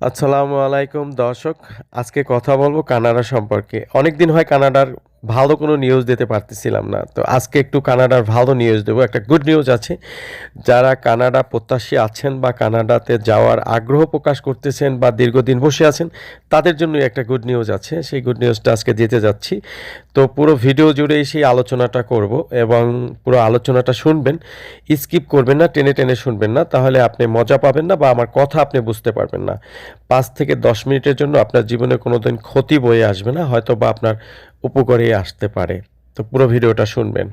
আসসালামু আলাইকুম দর্শক আজকে কথা বলব কানাডা সম্পর্কে। অনেক দিন হয় কানাডার ভালো কোনো নিউজ দিতে পারতেছিলাম না। তো আজকে একটু কানাডার ভালো নিউজ দেবো। একটা গুড নিউজ আছে। যারা কানাডা প্রত্যাশী আছেন বা কানাডাতে যাওয়ার আগ্রহ প্রকাশ করতেছেন বা দীর্ঘদিন বসে আছেন, তাদের জন্য একটা গুড নিউজ আছে। সেই গুড নিউজটা আজকে দিতে যাচ্ছি। তো পুরো ভিডিও জুড়েই সেই আলোচনাটা করব এবং পুরো আলোচনাটা শুনবেন। স্কিপ করবেন না, টেনে টেনে শুনবেন না। তাহলে আপনি মজা পাবেন না বা আমার কথা আপনি বুঝতে পারবেন না। পাঁচ থেকে দশ মিনিটের জন্য আপনার জীবনে কোনো দিন ক্ষতি বয়ে আসবে না হয়তো বা আপনার উপকারে আসতে পারে। তো পুরো ভিডিওটা শুনবেন।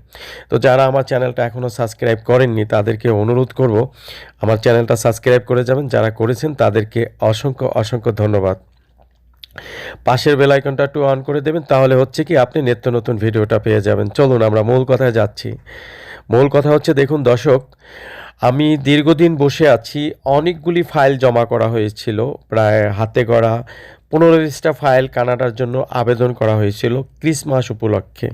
তো যারা আমার চ্যানেলটা এখনও সাবস্ক্রাইব করেননি, তাদেরকে অনুরোধ করব, আমার চ্যানেলটা সাবস্ক্রাইব করে যাবেন। যারা করেছেন, তাদেরকে অসংখ্য অসংখ্য ধন্যবাদ। পাশের বেল আইকনটা একটু অন করে দেবেন, তাহলে হচ্ছে কি আপনি নিত্য নতুন ভিডিওটা পেয়ে যাবেন। চলুন, আমরা মূল কথায় যাচ্ছি। মূল কথা হচ্ছে, দেখুন দর্শক আমি দীর্ঘদিন বসে আছি। অনেকগুলি ফাইল জমা করা হয়েছিল। প্রায় হাতে গড়া পনেরো বিশটা ফাইল কানাডার জন্য আবেদন করা হয়েছিল ক্রিসমাস উপলক্ষে।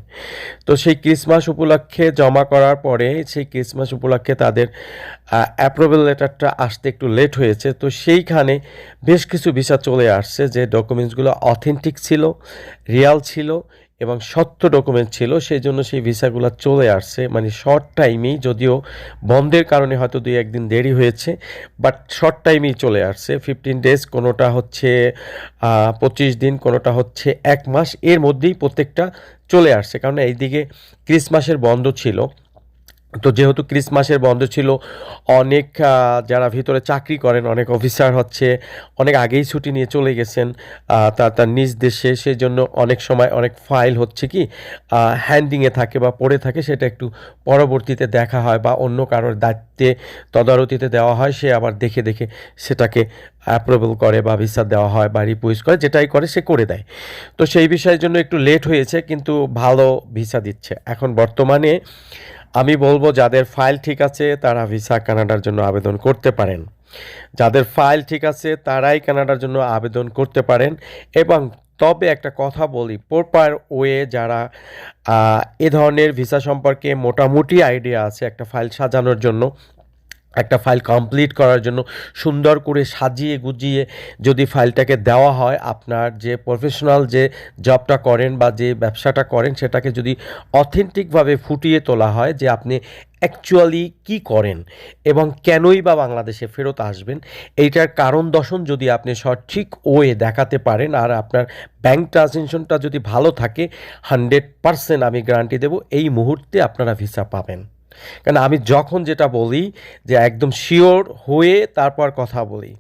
তো সেই ক্রিসমাস উপলক্ষে জমা করার পরে সেই ক্রিসমাস উপলক্ষে তাদের অ্যাপ্রুভেল লেটারটা আসতে একটু লেট হয়েছে। তো সেইখানে বেশ কিছু ভিসা চলে আসছে যে ডকুমেন্টসগুলো অথেন্টিক ছিল রিয়াল ছিল। এবং সত্য ডকুমেন্ট ছিল সেই জন্য সেই ভিসাগুলো চলে আসছে। মানে শর্ট টাইমেই যদিও বন্ধের কারণে হয়তো দুই একদিন দেরি হয়েছে বাট শর্ট টাইমেই চলে আসছে। ফিফটিন ডেজ কোনোটা হচ্ছে পঁচিশ দিন, কোনোটা হচ্ছে এক মাস, এর মধ্যেই প্রত্যেকটা চলে আসছে। কারণ এইদিকে ক্রিসমাসের বন্ধ ছিল। তো যেহেতু ক্রিসমাসের বন্ধ ছিল, অনেক যারা ভিতরে চাকরি করেন, অনেক অফিসার হচ্ছে, অনেক আগেই ছুটি নিয়ে চলে গেছেন তার তার নিজ দেশে সেই জন্য অনেক সময় অনেক ফাইল হচ্ছে কি হ্যান্ডিংয়ে থাকে বা পড়ে থাকে, সেটা একটু পরবর্তীতে দেখা হয় বা অন্য কারোর দায়িত্বে তদারতিতে দেওয়া হয়, সে আবার দেখে দেখে সেটাকে অ্যাপ্রুভেল করে বা ভিসা দেওয়া হয় বা রিপুইজ করে, যেটাই করে সে করে দেয়। তো সেই বিষয়ের জন্য একটু লেট হয়েছে, কিন্তু ভালো ভিসা দিচ্ছে। এখন বর্তমানে আমি বলব যাদের ফাইল ঠিক আছে, তারা ভিসা কানাডার জন্য আবেদন করতে পারেন। যাদের ফাইল ঠিক আছে, তারাই কানাডার জন্য আবেদন করতে পারেন। এবং তবে একটা কথা বলি, প্রপার ওয়ে যারা এ ধরনের ভিসা সম্পর্কে মোটামুটি আইডিয়া আছে একটা ফাইল সাজানোর জন্য একটা ফাইল কমপ্লিট করার জন্য সুন্দর করে সাজিয়ে গুজিয়ে যদি ফাইলটাকে দেওয়া হয়, আপনার যে প্রফেশনাল যে জবটা করেন বা যে ব্যবসাটা করেন, সেটাকে যদি অথেন্টিকভাবে ফুটিয়ে তোলা হয় যে আপনি অ্যাকচুয়ালি কি করেন এবং কেনই বা বাংলাদেশে ফেরত আসবেন, এইটার কারণ দর্শন যদি আপনি সঠিক ওয়ে দেখাতে পারেন আর আপনার ব্যাংক ট্রানজেকশনটা যদি ভালো থাকে হান্ড্রেড পারসেন্ট আমি গ্যারান্টি দেবো, এই মুহূর্তে আপনারা ভিসা পাবেন। কারণ আমি যখন যেটা বলি যে একদম শিওর হয়ে তারপর কথা বলি।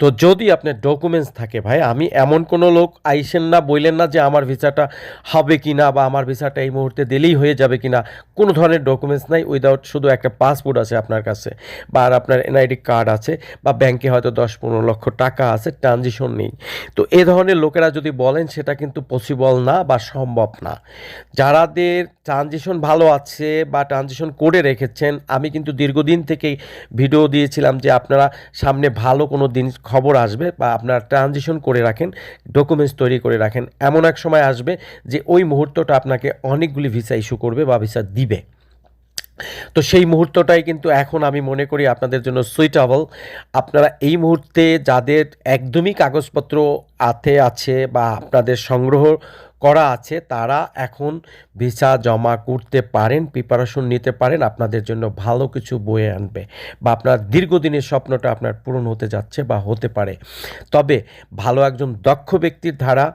তো যদি আপনার ডকুমেন্টস থাকে ভাই, আমি এমন কোনো লোক আইসেন না বললেন না যে আমার ভিসাটা হবে কি না বা আমার ভিসাটা এই মুহূর্তে দিলেই হয়ে যাবে কি না কোনো ধরনের ডকুমেন্টস নাই উইদাউট শুধু একটা পাসপোর্ট আছে আপনার কাছে বা আর আপনার এনআইডি কার্ড আছে বা ব্যাংকে হয়তো দশ পনেরো লক্ষ টাকা আছে ট্রানজিশন নেই। তো এ ধরনের লোকেরা যদি বলেন, সেটা কিন্তু পসিবল না বা সম্ভব না। যারাদের ট্রানজিশন ভালো আছে বা ট্রানজিশন করে রেখেছেন, আমি কিন্তু দীর্ঘদিন থেকেই ভিডিও দিয়েছিলাম যে আপনারা সামনে ভালো কোনো দিন খবর আসবে বা আপনার ট্রানজিশন করে রাখেন ডকুমেন্টস তৈরি করে রাখেন, এমন এক সময় আসবে যে ওই মুহূর্তটা আপনাকে অনেকগুলি ভিসা ইস্যু করবে বা ভিসা দিবে। তো সেই মুহূর্তটাই কিন্তু এখন আমি মনে করি আপনাদের জন্য সুইটেবল আপনারা এই মুহূর্তে যাদের একদমই কাগজপত্র আতে আছে বা আপনাদের সংগ্রহ করা আছে, তারা এখন ভিসা জমা করতে পারেন প্রিপারেশন নিতে পারেন, আপনাদের জন্য ভালো কিছু বয়ে আনবে বা আপনার দীর্ঘদিনের স্বপ্নটা আপনার পূরণ হতে যাচ্ছে বা হতে পারে। তবে ভালো একজন দক্ষ ব্যক্তির ধারা,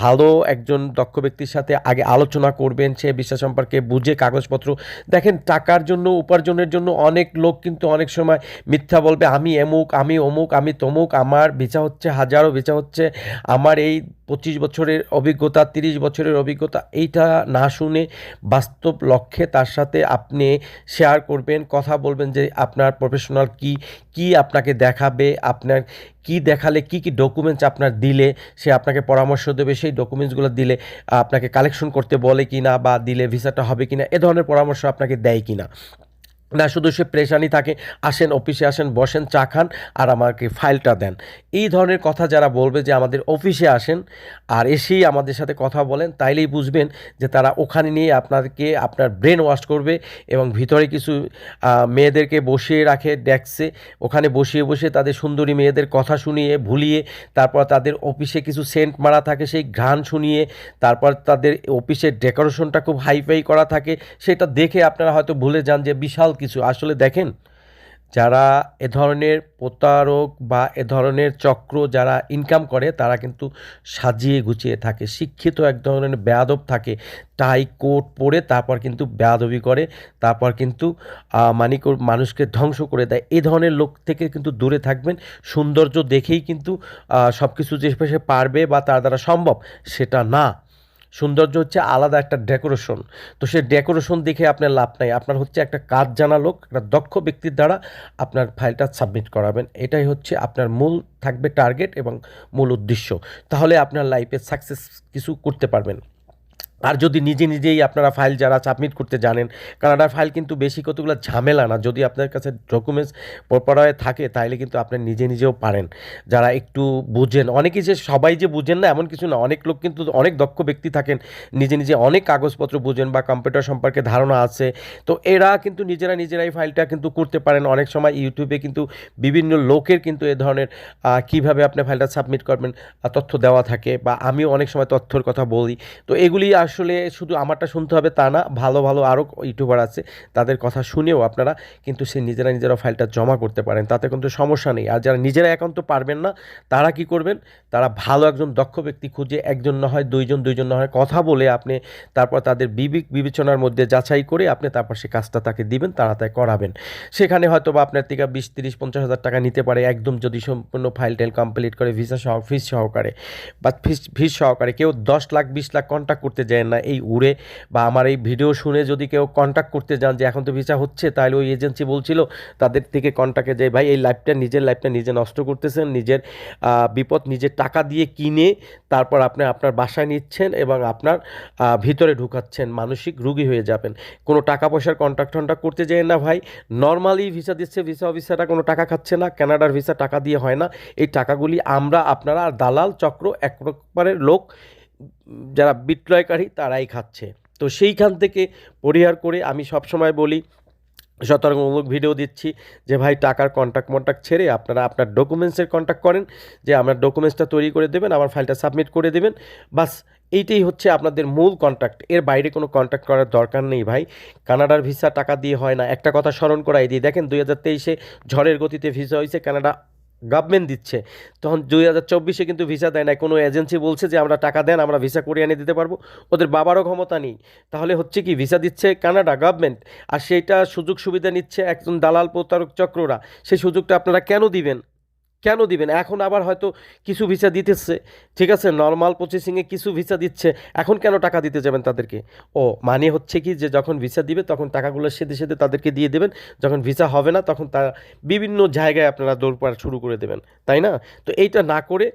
ভালো একজন দক্ষ ব্যক্তির সাথে আগে আলোচনা করবেন, সে বিষয় সম্পর্কে বুঝে কাগজপত্র। দেখেন, টাকার জন্য, উপার্জনের জন্য অনেক লোক কিন্তু অনেক সময় মিথ্যা বলবে, আমি এমুক, আমি অমুক, আমি তমুক, আমার ভিসা হচ্ছে হাজারো, ভিসা হচ্ছে আমার এই পঁচিশ বছরের অভিজ্ঞতা, তিরিশ বছরের অভিজ্ঞতা, এইটা না শুনে বাস্তব লক্ষ্যে তার সাথে আপনি শেয়ার করবেন, কথা বলবেন যে আপনার প্রফেশনাল কি কি আপনাকে দেখাবে, আপনার কি দেখালে, কি কি ডকুমেন্টস আপনার দিলে, সে আপনাকে পরামর্শ দেবে, সেই ডকুমেন্টসগুলো দিলে আপনাকে কালেকশন করতে বলে কি না বা দিলে ভিসাটা হবে কি না এ ধরনের পরামর্শ আপনাকে দেয় কি না না, শুধু সে প্রেশানি থাকে, আসেন অফিসে আসেন, বসেন, চা খান আর আমাকে ফাইলটা দেন। এই ধরনের কথা যারা বলবে যে আমাদের অফিসে আসেন আর এসেই আমাদের সাথে কথা বলেন, তাইলেই বুঝবেন যে তারা ওখানে নিয়ে আপনাদেরকে আপনার ব্রেন ওয়াশ করবে এবং ভিতরে কিছু মেয়েদেরকে বসিয়ে রাখে ডেস্কে। ওখানে বসিয়ে বসে তাদের সুন্দরী মেয়েদের কথা শুনিয়ে, ভুলিয়ে, তারপর তাদের অফিসে কিছু সেন্ট মারা থাকে, সেই ঘ্রাণ শুনিয়ে, তারপর তাদের অফিসের ডেকোরেশনটা খুব হাইফাই করা থাকে, সেটা দেখে আপনারা হয়তো ভুলে যান যে বিশাল কিছু। আসলে দেখেন, যারা এ ধরনের প্রতারক বা এ ধরনের চক্র যারা ইনকাম করে, তারা কিন্তু সাজিয়ে গুছিয়ে থাকে। শিক্ষিত এক ধরনের বেয়াদব থাকে টাই কোট পরে তারপর কিন্তু বেয়াদবি করে, তারপর কিন্তু মানে মানুষকে ধ্বংস করে দেয়। এই ধরনের লোক থেকে কিন্তু দূরে থাকবেন। সৌন্দর্য দেখেই কিন্তু সব কিছু যে পারবে বা তার দ্বারা সম্ভব, সেটা না। সৌন্দর্য হচ্ছে আলাদা একটা ডেকোরেশন তো সে ডেকোরেশন দেখে আপনার লাভ নাই। আপনার হচ্ছে একটা কাজ জানা লোক, একটা দক্ষ ব্যক্তির দ্বারা আপনার ফাইলটা সাবমিট করাবেন। এটাই হচ্ছে আপনার মূল থাকবে টার্গেট এবং মূল উদ্দেশ্য। তাহলে আপনার লাইফে সাকসেস কিছু করতে পারবেন। আর যদি নিজে নিজেই আপনারা ফাইল যারা সাবমিট করতে জানেন, কানাডার ফাইল কিন্তু বেশি কতগুলো ঝামেলা না। যদি আপনার কাছে ডকুমেন্টস পরপরায় থাকে তাহলে কিন্তু আপনি নিজে নিজেও পারেন। যারা একটু বুঝেন, অনেকেই যে সবাই যে বুঝেন না, এমন কিছু না। অনেক লোক কিন্তু অনেক দক্ষ ব্যক্তি থাকেন, নিজে নিজে অনেক কাগজপত্র বুঝেন বা কম্পিউটার সম্পর্কে ধারণা আছে। তো এরা কিন্তু নিজেরা নিজেরাই ফাইলটা কিন্তু করতে পারেন। অনেক সময় ইউটিউবে কিন্তু বিভিন্ন লোকের কিন্তু এ ধরনের কীভাবে আপনি ফাইলটা সাবমিট করবেন তথ্য দেওয়া থাকে বা আমিও অনেক সময় তথ্যর কথা বলি। তো এগুলি আসলে শুধু আমারটা শুনতে হবে তা না, ভালো ভালো আরও ইউটিউবার আছে, তাদের কথা শুনেও আপনারা কিন্তু সে নিজেরা নিজেরা ফাইলটা জমা করতে পারেন, তাতে কিন্তু সমস্যা নেই। আর যারা নিজেরা একান্ত পারবেন না, তারা কি করবেন? তারা ভালো একজন দক্ষ ব্যক্তি খুঁজে একজন না হয়, দুইজন দুইজন না হয় কথা বলে আপনি তারপর তাদের বিবেক বিবেচনার মধ্যে যাচাই করে আপনি তারপর সে কাজটা তাকে দিবেন, তারা তাই করাবেন। সেখানে হয়তো বা আপনার থেকে বিশ, তিরিশ, পঞ্চাশ হাজার টাকা নিতে পারে একদম যদি সম্পূর্ণ ফাইল টাইল কমপ্লিট করে ভিসা সহ ফিস সহকারে। বা ফিস ফিস সহকারে কেউ দশ লাখ, বিশ লাখ কন্ট্যাক্ট করতে যায় না এই উড়ে বা আমার এই ভিডিও শুনে যদি কেউ কন্ট্যাক্ট করতে যান যে এখন তো ভিসা হচ্ছে, তাহলে ওই এজেন্সি বলছিল তাদের থেকে কন্ট্যাক্টে যায় ভাই, এই লাইফটা নিজের লাইফটা নিজে নষ্ট করতেছেন, নিজের বিপদ নিজের টাকা দিয়ে কিনে তারপর আপনি আপনার বাসায় নিচ্ছেন এবং আপনার ভিতরে ঢুকাচ্ছেন, মানসিক রুগী হয়ে যাবেন। কোনো টাকা পয়সার কন্ট্যাক্ট টন্ট্যাক্ট করতে যায় না, ভাই নর্মালি ভিসা দিচ্ছে ভিসা অফিসাররা কোনো টাকা খাচ্ছে না কানাডার ভিসা টাকা দিয়ে হয় না, এই টাকাগুলি আমরা, আপনারা আর দালাল চক্র এক প্রকারের লোক যারা বিক্রয়কারী, তারাই খাচ্ছে। তো সেইখান থেকে পরিহার করে আমি সবসময় বলি, সতর্কমূলক ভিডিও দিচ্ছি যে, ভাই, টাকার কন্ট্যাক্ট মন্ট্যাক্ট ছেড়ে আপনারা আপনার ডকুমেন্টসের কন্ট্যাক্ট করেন, যে আমার ডকুমেন্টসটা তৈরি করে দেবেন আমার ফাইলটা সাবমিট করে দেবেন। বাস, এইটাই হচ্ছে আপনাদের মূল কন্ট্যাক্ট এর বাইরে কোনো কন্ট্যাক্ট করার দরকার নেই, ভাই। কানাডার ভিসা টাকা দিয়ে হয় না। একটা কথা স্মরণ করাই দিই। দেখেন, দুই হাজার তেইশে ঝড়ের গতিতে ভিসা হয়েছে, কানাডা গভর্নমেন্ট দিচ্ছে। তখন দুই হাজার চব্বিশে কিন্তু ভিসা দেয় না কোনো এজেন্সি বলছে যে, আমরা টাকা দেন, আমরা ভিসা করিয়ে এনে দিতে পারব। ওদের বাবারও ক্ষমতা নেই। তাহলে হচ্ছে কি ভিসা দিচ্ছে কানাডা গভর্নমেন্ট আর সেইটা সুযোগ সুবিধা নিচ্ছে একজন দালাল প্রতারক চক্ররা। সেই সুযোগটা আপনারা কেন দিবেন? কেন দিবেন? এখন আবার হয়তো কিছু ভিসা দিতেছে। ঠিক আছে নর্মাল প্রসেসিংয়ে কিছু ভিসা দিচ্ছে। এখন কেন টাকা দিতে যাবেন তাদেরকে? ও মানে হচ্ছে কি যে যখন ভিসা দিবে, তখন টাকাগুলো সেদে সেদে তাদেরকে দিয়ে দেবেন। যখন ভিসা হবে না, তখন তারা বিভিন্ন জায়গায় আপনারা দৌড়পাড় শুরু করে দেবেন। তাই না? তো এইটা না করে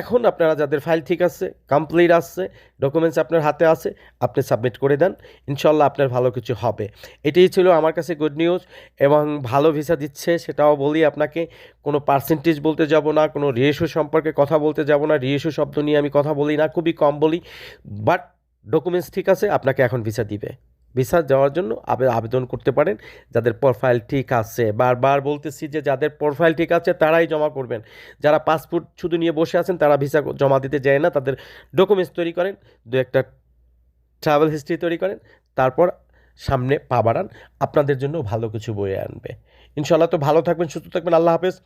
এখন আপনারা যাদের ফাইল ঠিক আছে কমপ্লিট আসছে ডকুমেন্টস আপনার হাতে আছে, আপনি সাবমিট করে দেন। ইনশাল্লাহ আপনার ভালো কিছু হবে। এটাই ছিল আমার কাছে গুড নিউজ এবং ভালো ভিসা দিচ্ছে সেটাও বলি আপনাকে। কোনো পার্সেন্টেজ বলতে যাব না, কোনো রিয়েশো সম্পর্কে কথা বলতে যাব না রিয়েশো শব্দ নিয়ে আমি কথা বলি না, খুবই কম বলি। বাট ডকুমেন্টস ঠিক আছে, আপনাকে এখন ভিসা দিবে। ভিসা যাওয়ার জন্য আবে- আবেদন করতে পারেন। যাদের প্রোফাইল ঠিক আছে, বারবার বলতেছি যে যাদের প্রোফাইল ঠিক আছে তারাই জমা করবেন। যারা পাসপোর্ট শুধু নিয়ে বসে আছেন তারা ভিসা জমা দিতে যায় না, তাদের ডকুমেন্টস তৈরি করেন, দু একটা ট্রাভেল হিস্ট্রি তৈরি করেন, তারপর সামনে পা বাড়ান, আপনাদের জন্য ভালো কিছু বয়ে আনবে। ইনশাল্লাহ তো ভালো থাকবেন, সুস্থ থাকবেন, আল্লাহ হাফেজ।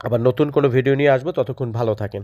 আবার নতুন কোনো ভিডিও নিয়ে আসব, ততক্ষণ ভালো থাকেন।